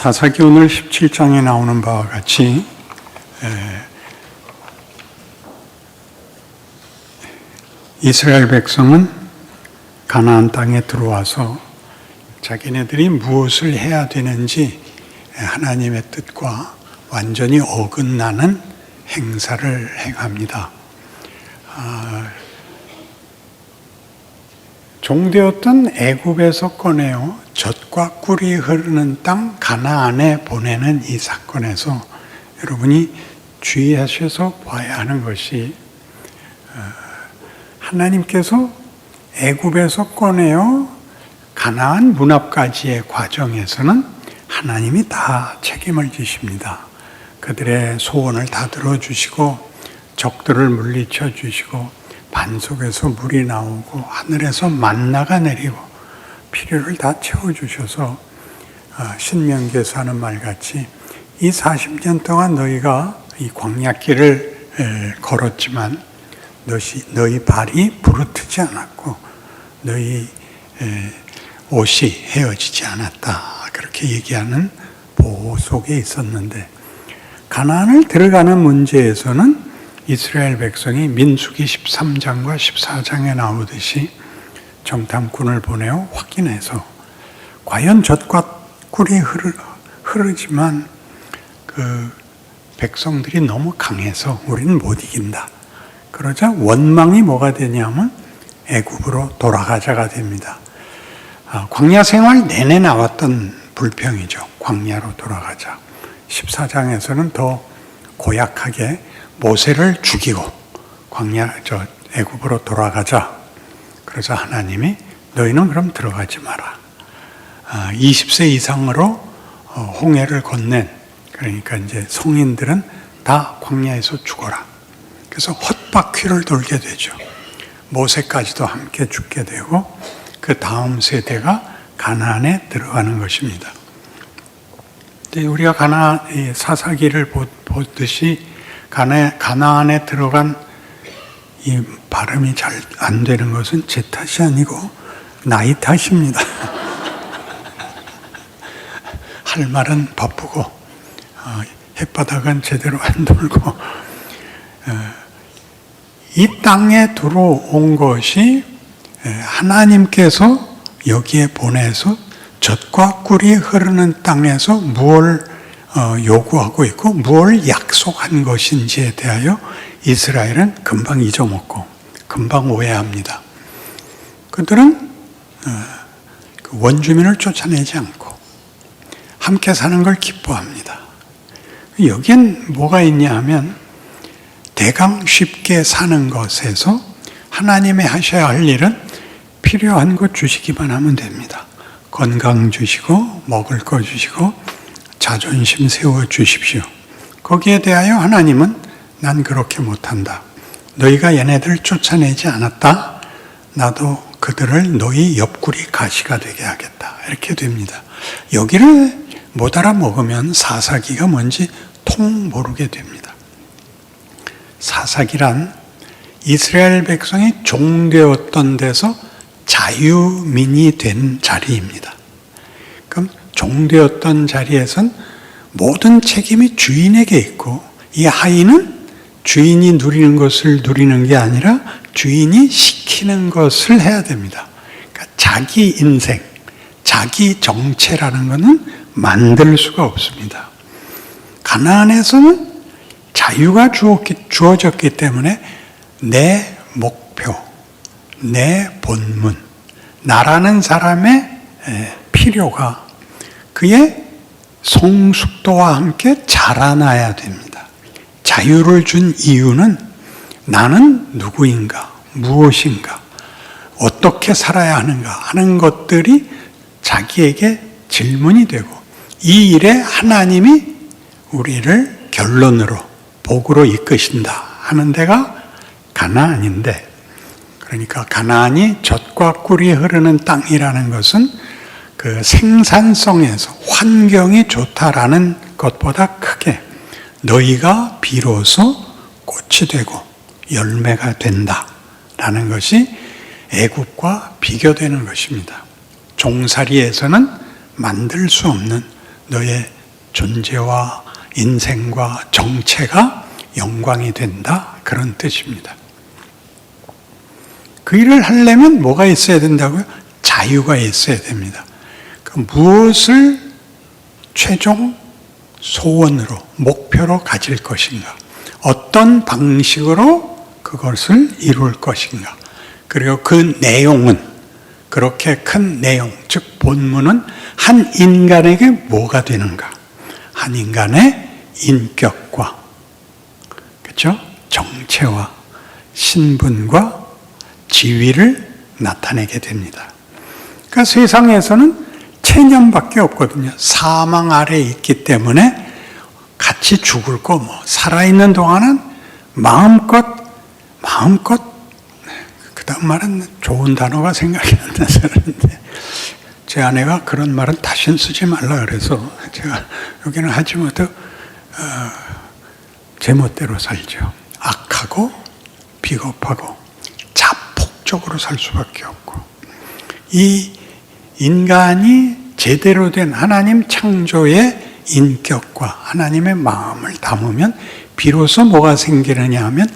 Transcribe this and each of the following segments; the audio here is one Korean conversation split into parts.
사사기 오늘 17장에 나오는 바와 같이 에, 이스라엘 백성은 가나안 땅에 들어와서 자기네들이 무엇을 해야 되는지 하나님의 뜻과 완전히 어긋나는 행사를 행합니다. 아, 종되었던 애굽에서 꺼내어 젖과 꿀이 흐르는 땅 가나안에 보내는 이 사건에서 여러분이 주의하셔서 봐야 하는 것이 어, 하나님께서 애굽에서 꺼내어 가나안 문 앞까지의 과정에서는 하나님이 다 책임을 지십니다. 그들의 소원을 다 들어주시고 적들을 물리쳐 주시고 반석에서 물이 나오고 하늘에서 만나가 내리고 필요를 다 채워주셔서 어, 신명기에서 하는 말같이 이 40년 동안 너희가 이 광야길을 걸었지만 너희, 발이 부르트지 않았고 너희 옷이 헤어지지 않았다. 그렇게 얘기하는 보호 속에 있었는데 가나안을 들어가는 문제에서는 이스라엘 백성이 민수기 13장과 14장에 나오듯이 정탐꾼을 보내어 확인해서 과연 젖과 꿀이 흐르, 흐르지만 그 백성들이 너무 강해서 우리는 못 이긴다. 그러자 원망이 뭐가 되냐면 애굽으로 돌아가자가 됩니다. 아, 광야 생활 내내 나왔던 불평이죠. 광야로 돌아가자. 14장에서는 더 고약하게 모세를 죽이고 광야 저 애굽으로 돌아가자. 그래서 하나님이 너희는 그럼 들어가지 마라. 20세 아, 이상으로 어, 홍해를 건넨 그러니까 이제 성인들은 다 광야에서 죽어라. 그래서 헛바퀴를 돌게 되죠. 모세까지도 함께 죽게 되고 그 다음 세대가 가나안에 들어가는 것입니다. 우리가 가나 사사기를 보듯이 가나, 가나안에 들어간 이 발음이 잘 안 되는 것은 제 탓이 아니고 나이 탓입니다. 할 말은 바쁘고 어, 햇바닥은 제대로 안 돌고 어, 이 땅에 들어온 것이 하나님께서 여기에 보내서 젖과 꿀이 흐르는 땅에서 어, 요구하고 있고 무엇을 약속한 것인지에 대하여 이스라엘은 금방 잊어먹고 금방 오해합니다. 그들은 어, 그 원주민을 쫓아내지 않고 함께 사는 걸 기뻐합니다. 여기엔 뭐가 있냐 하면 대강 쉽게 사는 것에서 하나님의 하셔야 할 일은 필요한 것 주시기만 하면 됩니다. 건강 주시고 먹을 거 주시고 자존심 세워 주십시오. 거기에 대하여 하나님은 난 그렇게 못한다. 너희가 얘네들 쫓아내지 않았다. 나도 그들을 너희 옆구리 가시가 되게 하겠다. 이렇게 됩니다. 여기를 못 알아먹으면 사사기가 뭔지 통 모르게 됩니다. 사사기란 이스라엘 백성이 종되었던 데서 자유민이 된 자리입니다. 그럼 종되었던 자리에선 모든 책임이 주인에게 있고 이 하인은 주인이 누리는 것을 누리는 게 아니라 주인이 시키는 것을 해야 됩니다. 그러니까 자기 인생, 자기 정체라는 것은 만들 수가 없습니다. 가나안에서는 자유가 주어졌기 때문에 내 목표, 내 본문, 나라는 사람의 필요가 그의 성숙도와 함께 자라나야 됩니다. 자유를 준 이유는 나는 누구인가, 무엇인가, 어떻게 살아야 하는가 하는 것들이 자기에게 질문이 되고 이 일에 하나님이 우리를 결론으로 복으로 이끄신다 하는 데가 가나안인데 그러니까 가나안이 젖과 꿀이 흐르는 땅이라는 것은 그 생산성에서 환경이 좋다라는 것보다 크게 너희가 비로소 꽃이 되고 열매가 된다라는 것이 애국과 비교되는 것입니다. 종살이에서는 만들 수 없는 너의 존재와 인생과 정체가 영광이 된다. 그런 뜻입니다. 그 일을 하려면 뭐가 있어야 된다고요? 자유가 있어야 됩니다. 그 무엇을 최종 소원으로, 목표로 가질 것인가? 어떤 방식으로 그것을 이룰 것인가? 그리고 그 내용은, 그렇게 큰 내용, 즉, 본문은 한 인간에게 뭐가 되는가? 한 인간의 인격과, 그렇죠? 정체와 신분과 지위를 나타내게 됩니다. 그러니까 세상에서는 체념밖에 없거든요. 사망 아래 있기 때문에 같이 죽을 거 뭐 살아있는 동안은 마음껏 마음껏 그다음 말은 좋은 단어가 생각이 안 나서 그러는데 제 아내가 그런 말은 다신 쓰지 말라 그래서 제가 여기는 하지 못해 어, 제 멋대로 살죠. 악하고 비겁하고 자폭적으로 살 수밖에 없고 이 인간이 제대로 된 하나님 창조의 인격과 하나님의 마음을 담으면 비로소 뭐가 생기느냐 하면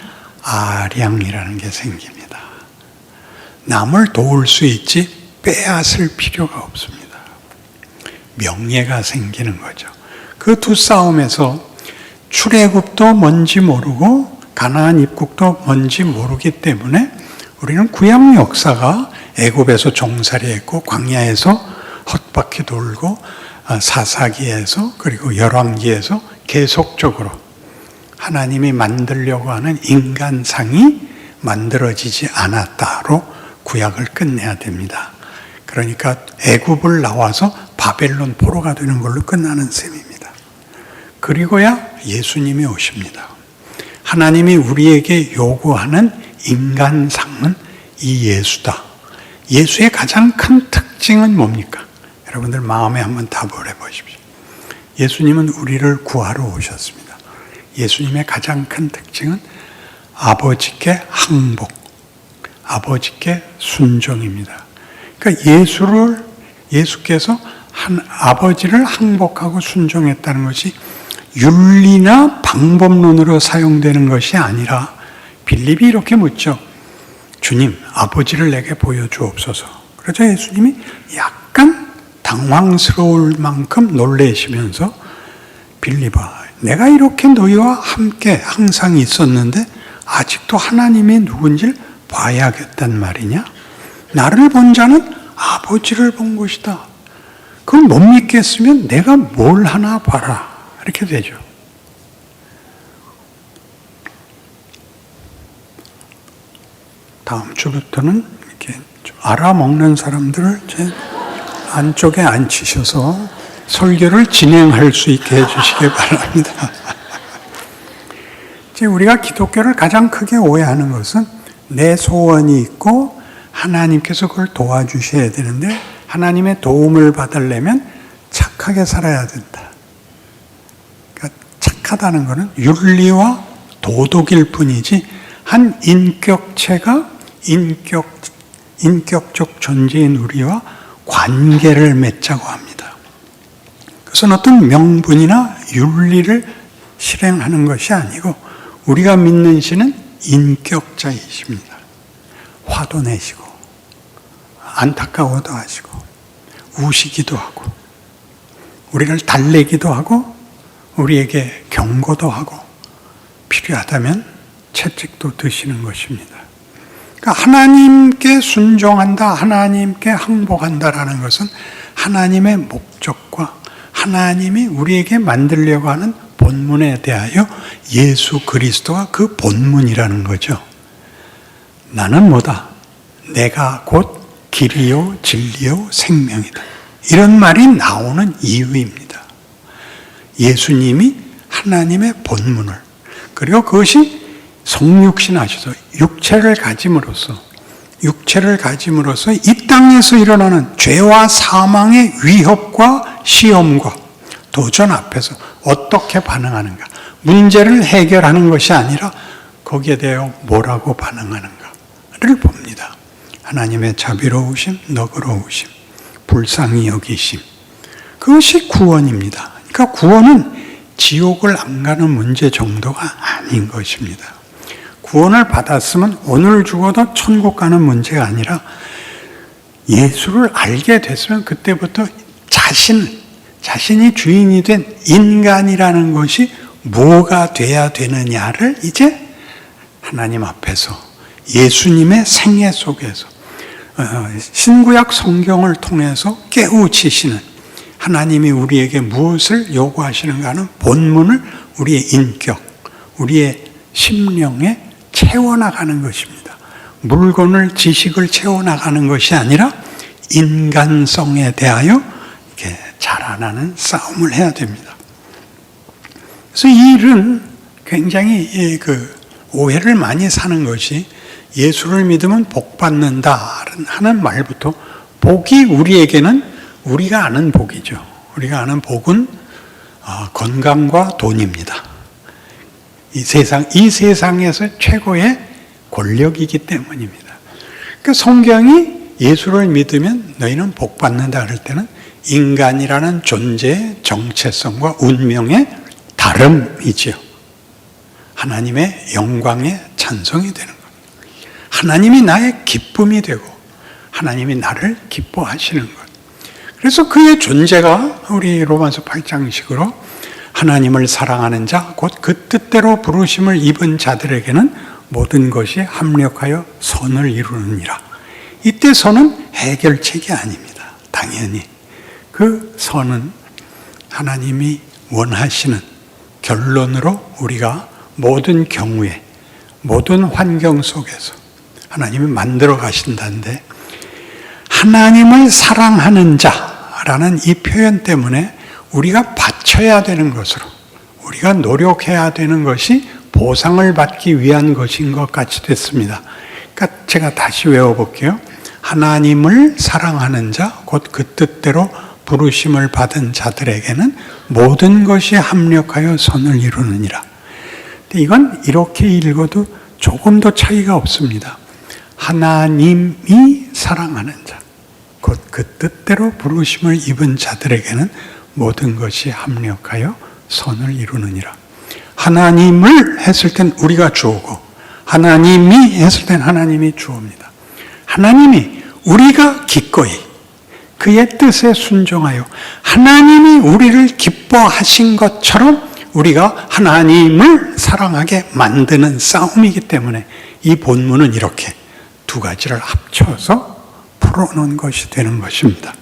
아량이라는 게 생깁니다. 남을 도울 수 있지 빼앗을 필요가 없습니다. 명예가 생기는 거죠. 그 두 싸움에서 출애굽도 뭔지 모르고 가나안 입국도 뭔지 모르기 때문에 우리는 구약 역사가 애굽에서 종살이했고 광야에서 헛바퀴 돌고 아, 사사기에서 그리고 열왕기에서 계속적으로 하나님이 만들려고 하는 인간상이 만들어지지 않았다로 구약을 끝내야 됩니다. 그러니까 애굽을 나와서 바벨론 포로가 되는 걸로 끝나는 셈입니다. 그리고야 예수님이 오십니다. 하나님이 우리에게 요구하는 인간상은 이 예수다. 예수의 가장 큰 특징은 뭡니까? 여러분들 마음에 한번 답을 해보십시오. 예수님은 우리를 구하러 오셨습니다. 예수님의 가장 큰 특징은 아버지께 항복, 아버지께 순종입니다. 그러니까 예수를 예수께서 한 아버지를 항복하고 순종했다는 것이 윤리나 방법론으로 사용되는 것이 아니라 빌립이 이렇게 묻죠. 주님, 아버지를 내게 보여주옵소서. 그러자 예수님이 약간 당황스러울 만큼 놀래시면서 빌립아, 내가 이렇게 너희와 함께 항상 있었는데 아직도 하나님이 누군지를 봐야겠단 말이냐? 나를 본 자는 아버지를 본 것이다. 그걸 못 믿겠으면 내가 뭘 하나 봐라. 이렇게 되죠. 다음 주부터는 이렇게 좀 알아먹는 사람들을 제 안쪽에 앉히셔서 설교를 진행할 수 있게 해주시기 바랍니다. 이제 우리가 기독교를 가장 크게 오해하는 것은 내 소원이 있고 하나님께서 그걸 도와주셔야 되는데 하나님의 도움을 받으려면 착하게 살아야 된다. 그러니까 착하다는 것은 윤리와 도덕일 뿐이지 한 인격체가 인격, 인격적 존재인 우리와 관계를 맺자고 합니다. 그것은 어떤 명분이나 윤리를 실행하는 것이 아니고 우리가 믿는 신은 인격자이십니다. 화도 내시고 안타까워도 하시고 우시기도 하고 우리를 달래기도 하고 우리에게 경고도 하고 필요하다면 채찍도 드시는 것입니다. 그러니까 하나님께 순종한다, 하나님께 항복한다라는 것은 하나님의 목적과 하나님이 우리에게 만들려고 하는 본문에 대하여 예수 그리스도가 그 본문이라는 거죠. 나는 뭐다? 내가 곧 길이요, 진리요, 생명이다. 이런 말이 나오는 이유입니다. 예수님이 하나님의 본문을, 그리고 그것이 성육신 하셔서 육체를 가짐으로써 육체를 가짐으로써 이 땅에서 일어나는 죄와 사망의 위협과 시험과 도전 앞에서 어떻게 반응하는가 문제를 해결하는 것이 아니라 거기에 대해 뭐라고 반응하는가를 봅니다. 하나님의 자비로우심, 너그러우심, 불쌍히 여기심. 그것이 구원입니다. 그러니까 구원은 지옥을 안 가는 문제 정도가 아닌 것입니다. 구원을 받았으면 오늘 죽어도 천국 가는 문제가 아니라 예수를 알게 됐으면 그때부터 자신, 자신이 주인이 된 인간이라는 것이 뭐가 돼야 되느냐를 이제 하나님 앞에서 예수님의 생애 속에서 어, 신구약 성경을 통해서 깨우치시는 하나님이 우리에게 무엇을 요구하시는가 하는 본문을 우리의 인격, 우리의 심령에 채워나가는 것입니다. 물건을, 지식을 채워나가는 것이 아니라 인간성에 대하여 이렇게 자라나는 싸움을 해야 됩니다. 그래서 이 일은 굉장히 그 오해를 많이 사는 것이 예수를 믿으면 복 받는다 하는 말부터 복이 우리에게는 우리가 아는 복이죠. 우리가 아는 복은 어, 건강과 돈입니다. 이 세상 이 세상에서 최고의 권력이기 때문입니다. 그러니까 성경이 예수를 믿으면 너희는 복 받는다 그럴 때는 인간이라는 존재의 정체성과 운명의 다름이지요. 하나님의 영광의 찬송이 되는 것. 하나님이 나의 기쁨이 되고 하나님이 나를 기뻐하시는 것. 그래서 그의 존재가 우리 로마서 8장식으로 하나님을 사랑하는 자, 곧 그 뜻대로 부르심을 입은 자들에게는 모든 것이 합력하여 선을 이루느니라. 이때 선은 해결책이 아닙니다. 당연히. 그 선은 하나님이 원하시는 결론으로 우리가 모든 경우에, 모든 환경 속에서 하나님이 만들어 가신다는데, 하나님을 사랑하는 자라는 이 표현 때문에 우리가 바 쳐야 되는 것으로, 우리가 노력해야 되는 것이 보상을 받기 위한 것인 것 같이 됐습니다. 그러니까 제가 다시 외워볼게요. 하나님을 사랑하는 자, 곧 그 뜻대로 부르심을 받은 자들에게는 모든 것이 합력하여 선을 이루느니라. 이건 이렇게 읽어도 조금 더 차이가 없습니다. 하나님이 사랑하는 자, 곧 그 뜻대로 부르심을 입은 자들에게는 모든 것이 합력하여 선을 이루느니라. 하나님을 했을 땐 우리가 주오고, 하나님이 했을 땐 하나님이 주옵니다. 하나님이 우리가 기꺼이 그의 뜻에 순종하여 하나님이 우리를 기뻐하신 것처럼 우리가 하나님을 사랑하게 만드는 싸움이기 때문에 이 본문은 이렇게 두 가지를 합쳐서 풀어놓은 것이 되는 것입니다.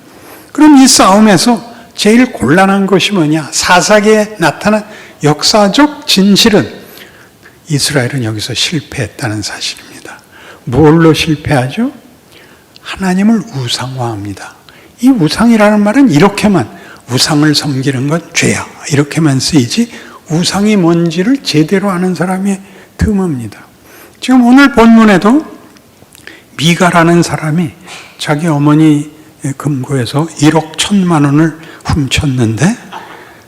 그럼 이 싸움에서 제일 곤란한 것이 뭐냐? 사사기에 나타난 역사적 진실은 이스라엘은 여기서 실패했다는 사실입니다. 뭘로 실패하죠? 하나님을 우상화합니다. 이 우상이라는 말은 이렇게만 우상을 섬기는 건 죄야. 이렇게만 쓰이지 우상이 뭔지를 제대로 아는 사람이 드뭅니다. 지금 오늘 본문에도 미가라는 사람이 자기 어머니 금고에서 1억 1천만 원을 훔쳤는데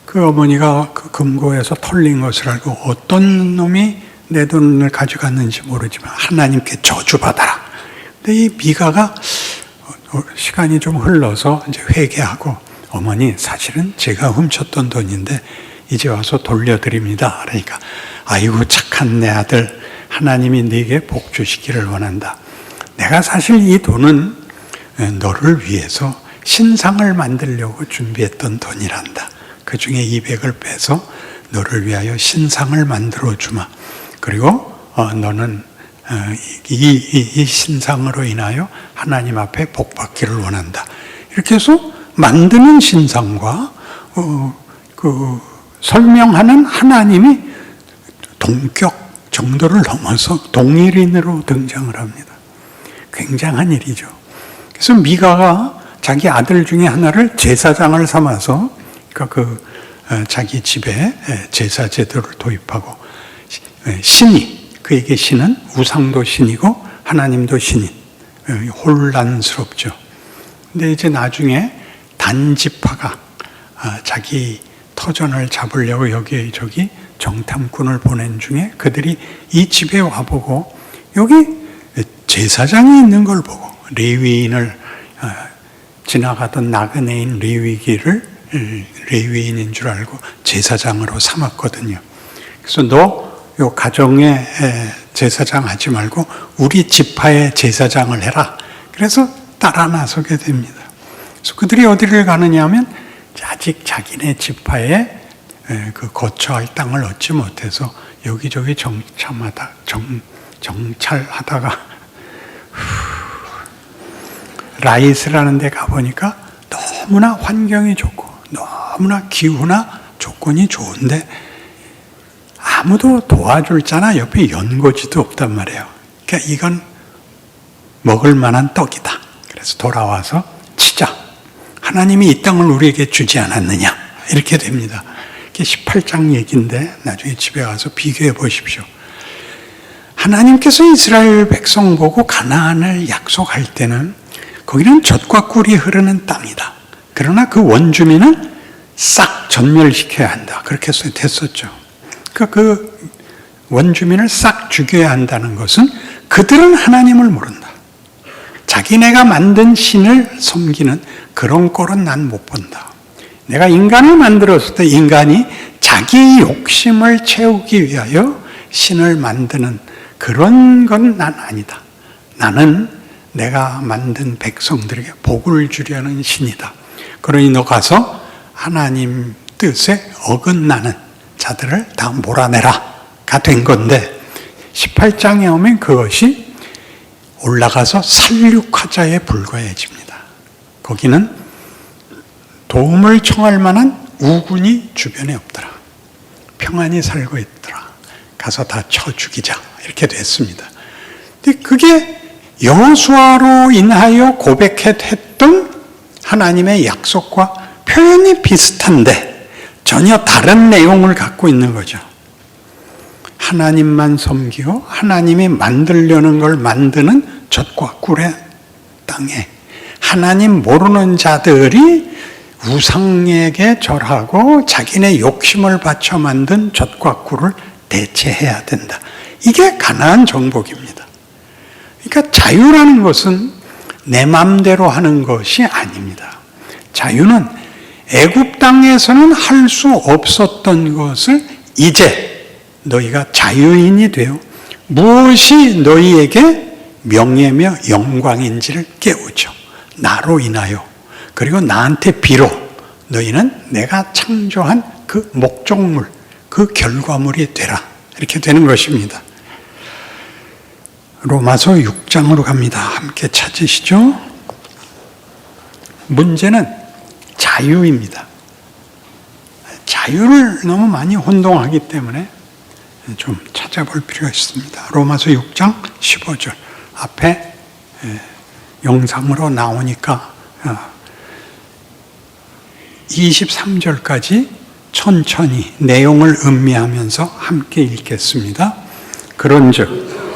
그 어머니가 그 금고에서 털린 것을 알고 어떤 놈이 내 돈을 가져갔는지 모르지만 하나님께 저주받아라. 근데 이 미가가 시간이 좀 흘러서 이제 회개하고 어머니 사실은 제가 훔쳤던 돈인데 이제 와서 돌려드립니다. 그러니까 아이고 착한 내 아들 하나님이 네게 복 주시기를 원한다. 내가 사실 이 돈은 너를 위해서 신상을 만들려고 준비했던 돈이란다. 그 중에 200을 빼서 너를 위하여 신상을 만들어 주마. 그리고 어, 너는 어, 이, 이, 이 신상으로 인하여 하나님 앞에 복 받기를 원한다. 이렇게 해서 만드는 신상과 어, 그 설명하는 하나님이 동격 정도를 넘어서 동일인으로 등장을 합니다. 굉장한 일이죠. 그래서 미가가 자기 아들 중에 하나를 제사장을 삼아서 그러니까 그 자기 집에 제사 제도를 도입하고 신이 그에게 신은 우상도 신이고 하나님도 신인 혼란스럽죠. 근데 이제 나중에 단지파가 아, 자기 터전을 잡으려고 여기 저기 정탐꾼을 보낸 중에 그들이 이 집에 와보고 여기 제사장이 있는 걸 보고 레위인을 지나가던 나그네인 레위기를 레위인인 줄 알고 제사장으로 삼았거든요. 그래서 너 요 가정의 제사장 하지 말고 우리 지파의 제사장을 해라. 그래서 따라 나서게 됩니다. 그래서 그들이 어디를 가느냐 하면 아직 자기네 지파에 그 거처할 땅을 얻지 못해서 여기저기 정참하다 정, 정찰하다가 라이스라는 데 가보니까 너무나 환경이 좋고 너무나 기후나 조건이 좋은데 아무도 도와줄 자나 옆에 연고지도 없단 말이에요. 그러니까 이건 먹을 만한 떡이다. 그래서 돌아와서 치자. 하나님이 이 땅을 우리에게 주지 않았느냐. 이렇게 됩니다. 이게 18장 얘기인데 나중에 집에 가서 비교해 보십시오. 하나님께서 이스라엘 백성 보고 가나안을 약속할 때는 거기는 젖과 꿀이 흐르는 땅이다. 그러나 그 원주민은 싹 전멸시켜야 한다. 그렇게 됐었죠. 그러니까 그 원주민을 싹 죽여야 한다는 것은 그들은 하나님을 모른다. 자기네가 만든 신을 섬기는 그런 꼴은 난 못 본다. 내가 인간을 만들었을 때 인간이 자기 욕심을 채우기 위하여 신을 만드는 그런 건 난 아니다. 나는 내가 만든 백성들에게 복을 주려는 신이다. 그러니 너 가서 하나님 뜻에 어긋나는 자들을 다 몰아내라가 된 건데 18장에 오면 그것이 올라가서 살육하자에 불과해집니다. 거기는 도움을 청할 만한 우군이 주변에 없더라. 평안히 살고 있더라. 가서 다 쳐 죽이자. 이렇게 됐습니다. 근데 그게 여호수아로 인하여 고백했던 하나님의 약속과 표현이 비슷한데 전혀 다른 내용을 갖고 있는 거죠. 하나님만 섬기고 하나님이 만들려는 걸 만드는 젖과 꿀의 땅에 하나님 모르는 자들이 우상에게 절하고 자기네 욕심을 바쳐 만든 젖과 꿀을 대체해야 된다. 이게 가나안 정복입니다. 그러니까 자유라는 것은 내 마음대로 하는 것이 아닙니다. 자유는 애굽 땅에서는 할 수 없었던 것을 이제 너희가 자유인이 되어 무엇이 너희에게 명예며 영광인지를 깨우죠. 나로 인하여 그리고 나한테 비로 너희는 내가 창조한 그 목적물, 그 결과물이 되라. 이렇게 되는 것입니다. 로마서 6장으로 갑니다. 함께 찾으시죠? 문제는 자유입니다. 자유를 너무 많이 혼동하기 때문에 좀 찾아볼 필요가 있습니다. 로마서 6장 15절 앞에 영상으로 나오니까 23절까지 천천히 내용을 음미하면서 함께 읽겠습니다. 그런즉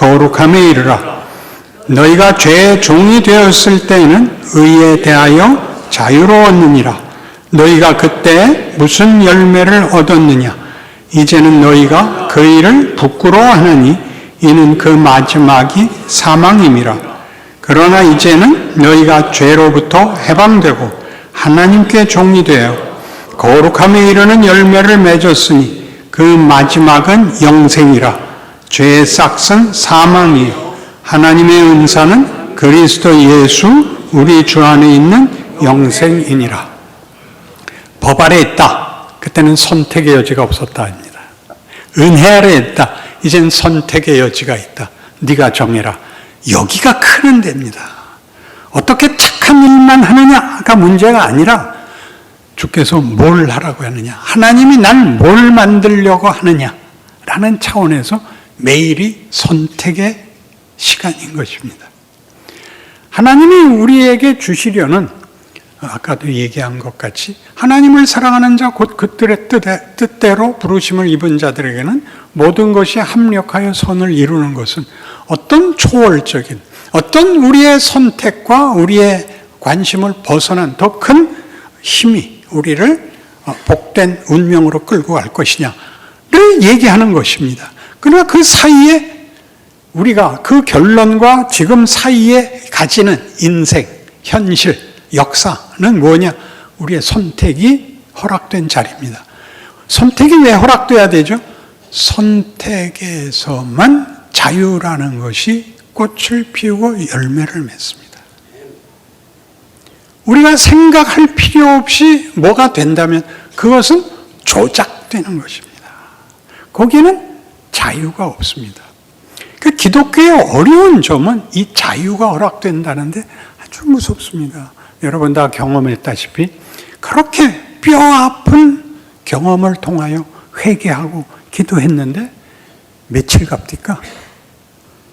거룩함에 이르라 너희가 죄의 종이 되었을 때에는 의에 대하여 자유로웠느니라. 너희가 그때 무슨 열매를 얻었느냐? 이제는 너희가 그 일을 부끄러워하느니 이는 그 마지막이 사망임이라. 그러나 이제는 너희가 죄로부터 해방되고 하나님께 종이 되어 거룩함에 이르는 열매를 맺었으니 그 마지막은 영생이라 죄의 싹은 사망이요 하나님의 은사는 그리스도 예수 우리 주 안에 있는 영생이니라 법 아래 있다 그때는 선택의 여지가 없었다 합니다. 은혜 아래 있다. 이젠 선택의 여지가 있다. 네가 정해라. 여기가 큰 데입니다. 어떻게 착한 일만 하느냐가 문제가 아니라 주께서 뭘 하라고 하느냐. 하나님이 날 뭘 만들려고 하느냐라는 차원에서 매일이 선택의 시간인 것입니다. 하나님이 우리에게 주시려는 아까도 얘기한 것 같이 하나님을 사랑하는 자 곧 그들의 뜻대로 부르심을 입은 자들에게는 모든 것이 합력하여 선을 이루는 것은 어떤 초월적인 어떤 우리의 선택과 우리의 관심을 벗어난 더 큰 힘이 우리를 어, 복된 운명으로 끌고 갈 것이냐를 얘기하는 것입니다. 그러나 그 사이에 우리가 그 결론과 지금 사이에 가지는 인생, 현실, 역사는 뭐냐? 우리의 선택이 허락된 자리입니다. 선택이 왜 허락돼야 되죠? 선택에서만 자유라는 것이 꽃을 피우고 열매를 맺습니다. 우리가 생각할 필요 없이 뭐가 된다면 그것은 조작되는 것입니다. 거기는 자유가 없습니다. 그 기독교의 어려운 점은 이 자유가 허락된다는데 아주 무섭습니다. 여러분 다 경험했다시피 그렇게 뼈 아픈 경험을 통하여 회개하고 기도했는데 며칠 갑니까?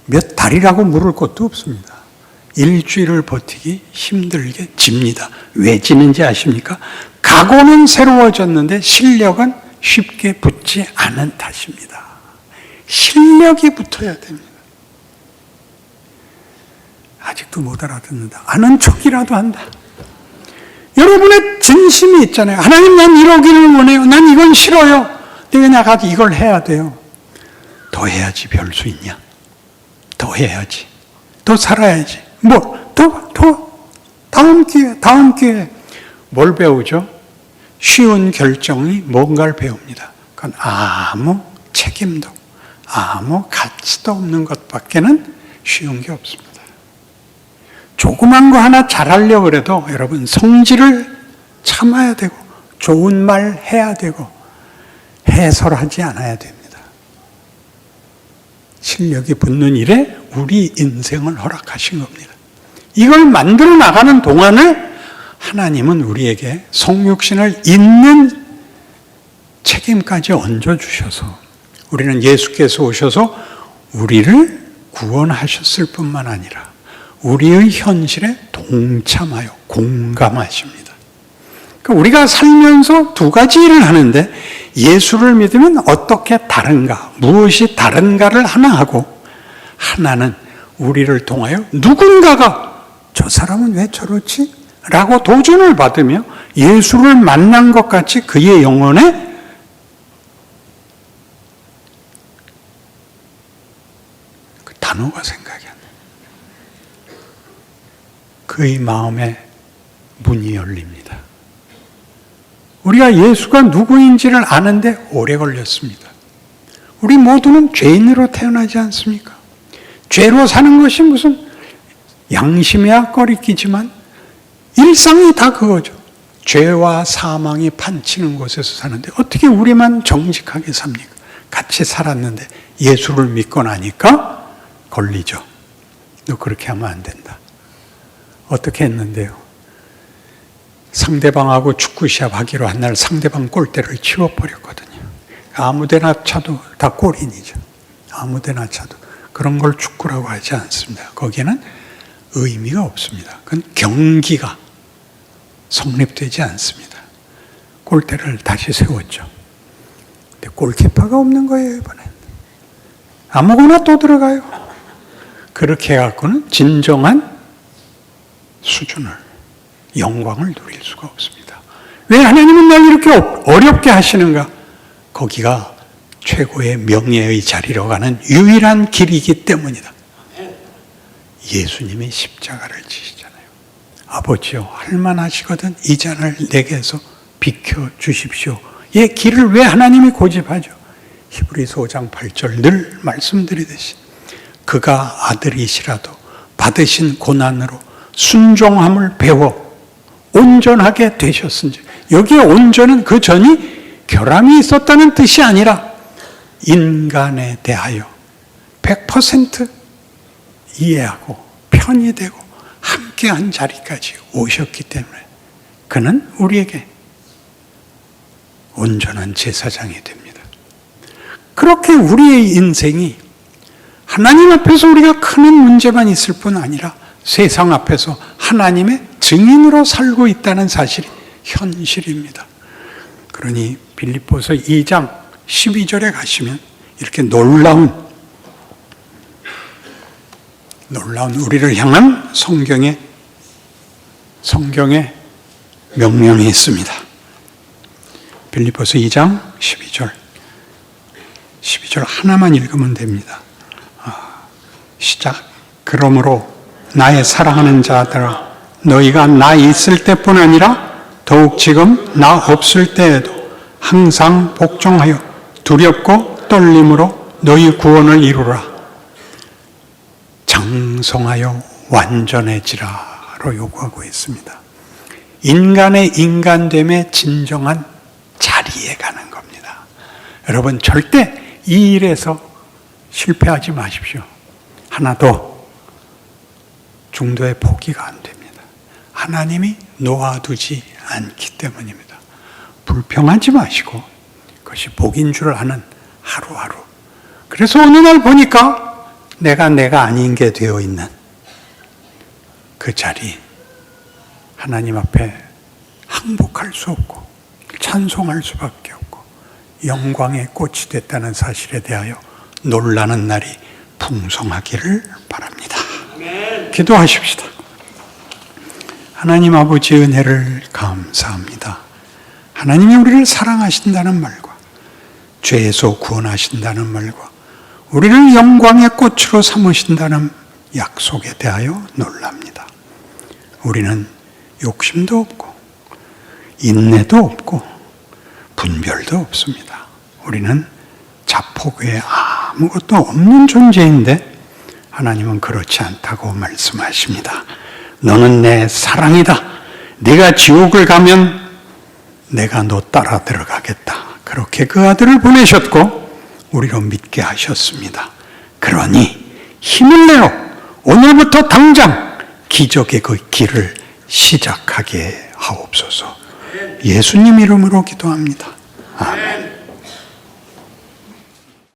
몇 달이라고 물을 것도 없습니다. 일주일을 버티기 힘들게 집니다. 왜 지는지 아십니까? 각오는 새로워졌는데 실력은 쉽게 붙지 않은 탓입니다. 실력이 붙어야 됩니다. 아직도 못 알아듣는다. 아는 척이라도 한다. 여러분의 진심이 있잖아요. 하나님 난 이러기를 원해요. 난 이건 싫어요. 내가 나가 이걸 해야 돼요. 더 해야지 별 수 있냐? 더 해야지. 더 살아야지. 뭐, 더, 더. 다음 기회, 다음 기회. 뭘 배우죠? 쉬운 결정이 뭔가를 배웁니다. 그건 아무 책임도, 아무 가치도 없는 것밖에는 쉬운 게 없습니다. 조그만 거 하나 잘하려고 그래도 여러분 성질을 참아야 되고, 좋은 말 해야 되고, 해설하지 않아야 됩니다. 실력이 붙는 일에 우리 인생을 허락하신 겁니다. 이걸 만들어 나가는 동안에 하나님은 우리에게 성육신을 잇는 책임까지 얹어주셔서 우리는 예수께서 오셔서 우리를 구원하셨을 뿐만 아니라 우리의 현실에 동참하여 공감하십니다. 그러니까 우리가 살면서 두 가지 일을 하는데 예수를 믿으면 어떻게 다른가, 무엇이 다른가를 하나 하고 하나는 우리를 통하여 누군가가 저 사람은 왜 저렇지? 라고 도전을 받으며 예수를 만난 것 같이 그의 영혼에 그 단어가 생각이 안 나. 그의 마음에 문이 열립니다. 우리가 예수가 누구인지를 아는데 오래 걸렸습니다. 우리 모두는 죄인으로 태어나지 않습니까? 죄로 사는 것이 무슨 양심이야 꺼리끼지만 일상이 다 그거죠. 죄와 사망이 판치는 곳에서 사는데 어떻게 우리만 정직하게 삽니까? 같이 살았는데 예수를 믿고 나니까 걸리죠. 너 그렇게 하면 안 된다. 어떻게 했는데요? 상대방하고 축구 시합 하기로 한 날 상대방 골대를 치워버렸거든요. 아무데나 차도 다 골인이죠. 아무데나 차도. 그런 걸 축구라고 하지 않습니다. 거기에는 의미가 없습니다. 그건 경기가 성립되지 않습니다. 골대를 다시 세웠죠. 근데 골키퍼가 없는 거예요, 이번엔. 아무거나 또 들어가요. 그렇게 해갖고는 진정한 수준을, 영광을 누릴 수가 없습니다. 왜 하나님은 날 이렇게 어렵게 하시는가? 거기가 최고의 명예의 자리로 가는 유일한 길이기 때문이다. 예수님이 십자가를 지시잖아요. 아버지요, 할만하시거든 이 잔을 내게서 비켜 주십시오. 예, 길을 왜 하나님이 고집하죠? 히브리서 5장 8절 늘 말씀드리듯이 그가 아들이시라도 받으신 고난으로 순종함을 배워 온전하게 되셨은지 여기에 온전은 그 전이 결함이 있었다는 뜻이 아니라 인간에 대하여 100% 이해하고 편이 되고 함께한 자리까지 오셨기 때문에 그는 우리에게 온전한 제사장이 됩니다. 그렇게 우리의 인생이 하나님 앞에서 우리가 크는 문제만 있을 뿐 아니라 세상 앞에서 하나님의 증인으로 살고 있다는 사실이 현실입니다. 그러니 빌립보서 2장 12절에 가시면 이렇게 놀라운 놀라운 우리를 향한 성경의 성경의 명령이 있습니다. 빌립보서 2장 12절 12절 하나만 읽으면 됩니다. 아, 시작. 그러므로 나의 사랑하는 자들아 너희가 나 있을 때뿐 아니라 더욱 지금 나 없을 때에도 항상 복종하여 두렵고 떨림으로 너희 구원을 이루라. 장성하여 완전해지라로 요구하고 있습니다. 인간의 인간됨의 진정한 자리에 가는 겁니다. 여러분 절대 이 일에서 실패하지 마십시오. 하나도 중도에 포기가 안 됩니다. 하나님이 놓아두지 않기 때문입니다. 불평하지 마시고 그것이 복인 줄 아는 하루하루. 그래서 어느 날 보니까 내가 내가 아닌 게 되어 있는 그 자리 하나님 앞에 항복할 수 없고 찬송할 수밖에 없고 영광의 꽃이 됐다는 사실에 대하여 놀라는 날이 풍성하기를 바랍니다. 기도하십시다. 하나님 아버지 은혜를 감사합니다. 하나님이 우리를 사랑하신다는 말과 죄에서 구원하신다는 말과 우리를 영광의 꽃으로 삼으신다는 약속에 대하여 놀랍니다. 우리는 욕심도 없고 인내도 없고 분별도 없습니다. 우리는 자폭 외에 아무것도 없는 존재인데 하나님은 그렇지 않다고 말씀하십니다. 너는 내 사랑이다. 네가 지옥을 가면 내가 너 따라 들어가겠다. 그렇게 그 아들을 보내셨고 우리로 믿게 하셨습니다. 그러니 힘을 내어 오늘부터 당장 기적의 그 길을 시작하게 하옵소서. 예수님 이름으로 기도합니다. 아멘.